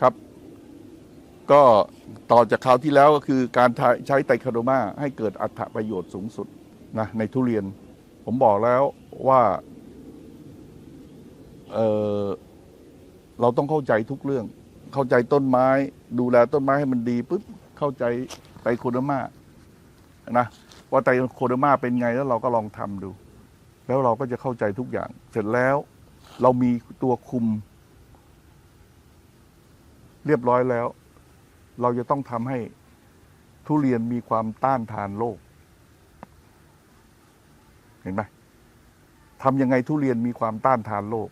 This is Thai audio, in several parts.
ครับ ก็ต่อจากคราวที่แล้วก็คือการใช้ไตรคาโดมาให้เกิดอัตประโยชน์สูงสุดนะในทุเรียน ผมบอกแล้วว่าเเราต้องเข้าใจทุกเรื่อง เข้าใจต้นไม้ ดูแลต้นไม้ให้มันดีปุ๊บเข้าใจไตรโคโดมานะว่าไตรโคโดมาเป็นไงแล้วเราก็ลองทำดู แล้วเราก็จะเข้าใจทุกอย่าง เสร็จแล้วเรามีตัวคุม เรียบร้อยแล้ว เราจะต้องทำให้ทุเรียนมีความต้านทานโรคเห็นไหมทำยังไงทุเรียนมีความต้านทานโรค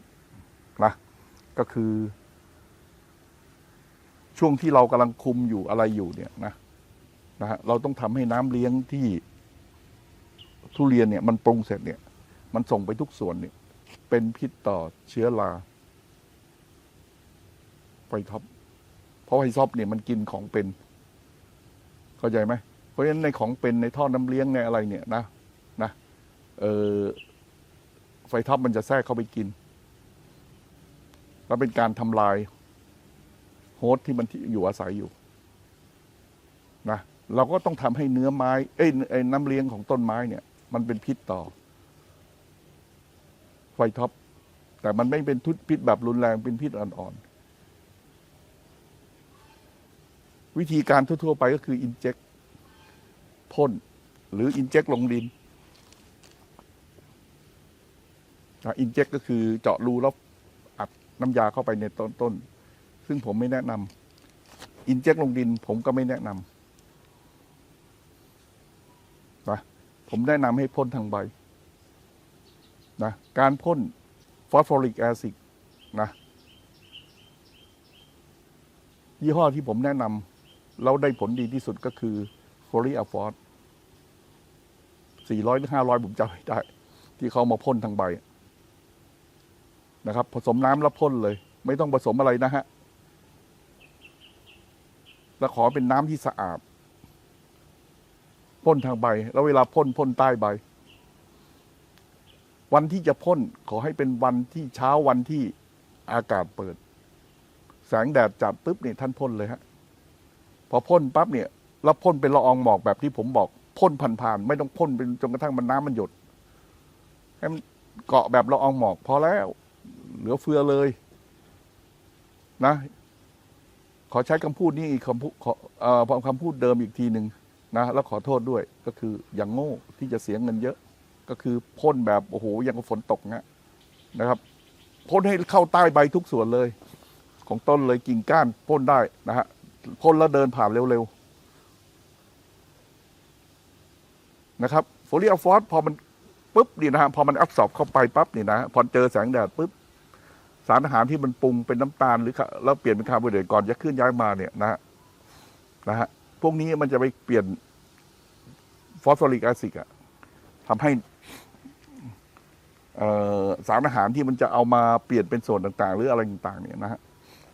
นะก็คือ ช่วงที่เรากำลังคุมอยู่อะไรอยู่เนี่ยนะนะฮะเราต้องทำให้น้ำเลี้ยงที่ทุเรียนเนี่ย มันปรุงเสร็จเนี่ย มันส่งไปทุกส่วนเนี่ย เป็นพิษต่อเชื้อราไฟท็อป เพราะไฮซอปเนี่ยมันกินของเป็น เข้าใจไหมเพราะฉะนั้นในของเป็นในท่อน้ำเลี้ยงในอะไรเนี่ยนะนะเออไฟท็อปมันจะแทรกเข้าไปกิน แล้วเป็นการทำลายโฮสต์ที่มันอยู่อาศัยอยู่นะเราก็ต้องทำให้เนื้อไม้ เอ้ยไอ้น้ำเลี้ยงของต้นไม้เนี่ย มันเป็นพิษต่อ ไฟท็อป แต่มันไม่เป็นทุพิษแบบรุนแรงเป็นพิษอ่อนๆ วิธีการทั่ว ๆ ไปก็คืออินเจ t พ่นหรืออินเจ t ลงดินอินเจ t ก็คือเจาะรูแล้วอัดน้ำยาเข้าไปในต้นต้น ซึ่งผมไม่แนะนำอินเจ t ลงดินผมก็ไม่แนะนำนะผมแนะนำให้พ่นทางใบนะการพ่นฟอสฟอริกแอซิดนะยี่ห้อที่ผมแนะนำ แล้วได้ผลดีที่สุดก็คือฟอรีอะฟอสสี่ร้อยหรือห้าร้อยผมจำไม่ได้ ที่เขามาพ่นทางใบนะครับ ผสมน้ำแล้วพ่นเลย ไม่ต้องผสมอะไรนะฮะแล้วขอเป็นน้ำที่สะอาดพ่นทางใบ แล้วเวลาพ่นพ่นใต้ใบ วันที่จะพ่นขอให้เป็นวันที่เช้าวันที่อากาศเปิด แสงแดดจัดปุ๊บเนี่ยท่านพ่นเลยฮะ พอพ่นปั๊บเนี่ยแล้วพ่นเป็นละอองหมอกแบบที่ผมบอกพ่นผ่านๆไม่ต้องพ่นเป็นจนกระทั่งมันน้ำมันหยดให้มันเกาะแบบละอองหมอกพอแล้ว เหลือเฟือเลยนะ ขอใช้คำพูดนี้อีกคำพูดขอเอ่อคำพูดเดิมอีกทีหนึ่งนะแล้วขอโทษด้วยก็คืออย่างโง่ที่จะเสียเงินเยอะ ก็คือพ่นแบบโอ้โหอย่างกับฝนตกนะนะครับพ่นให้เข้าใต้ใบทุกส่วนเลย ของต้นเลยกิ่งก้านพ่นได้นะฮะ พ่นแล้วเดินผ่านเร็วๆนะครับโฟลีอะฟอสพอมันปุ๊บนี่นะฮะพอมันอับสอบเข้าไปปั๊บนี่นะพอเจอแสงแดดปุ๊บสารอาหารที่มันปรุงเป็นน้ำตาลหรือแล้วเปลี่ยนเป็นคาร์โบไฮเดรตก่อนจะขึ้นย้ายมาเนี่ยนะฮะนะฮะพวกนี้มันจะไปเปลี่ยนฟอสฟอริกแอซิดอะทำให้สารอาหารที่มันจะเอามาเปลี่ยนเป็นส่วนต่าง ๆ หรืออะไรต่าง ๆ เนี่ยนะฮะ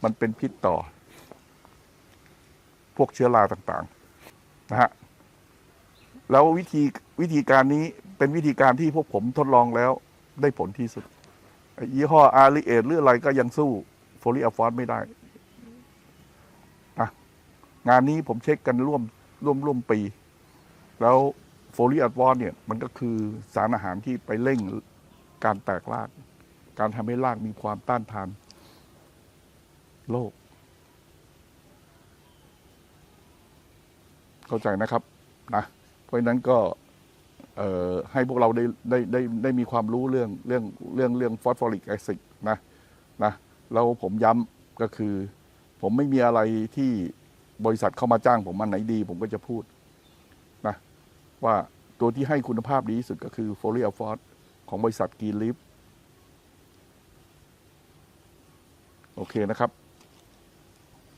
มันเป็นพิษต่อ พวกเชื้อราต่างๆนะฮะแล้ววิธีวิธีการนี้เป็นวิธีการที่พวกผมทดลองแล้วได้ผลที่สุด ยี่ห้ออาริเอทหรืออะไรก็ยังสู้โฟลีอะฟอสไม่ได้อะงานนี้ผมเช็คกันร่วมร่วมร่วมปี แล้วโฟลีอะฟอสเนี่ย มันก็คือสารอาหารที่ไปเร่งการแตกราก การทำให้รากมีความต้านทานโลก เข้าใจนะครับนะเพราะฉะนั้นก็เอ่อให้พวกเราได้ได้ได้ได้มีความรู้เรื่องเรื่องเรื่องเรื่องฟอสฟอริกแอซิดนะนะแล้วผมย้ำก็คือ ผมไม่มีอะไรที่บริษัทเข้ามาจ้างผมมันไหนดี ผมก็จะพูดนะว่าตัวที่ให้คุณภาพดีที่สุดก็คือโฟลีอะฟอสของบริษัทกีลิฟโอเคนะครับ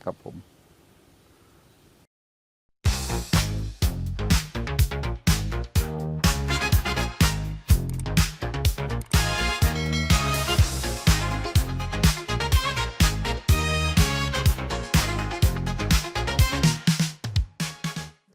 ครับผม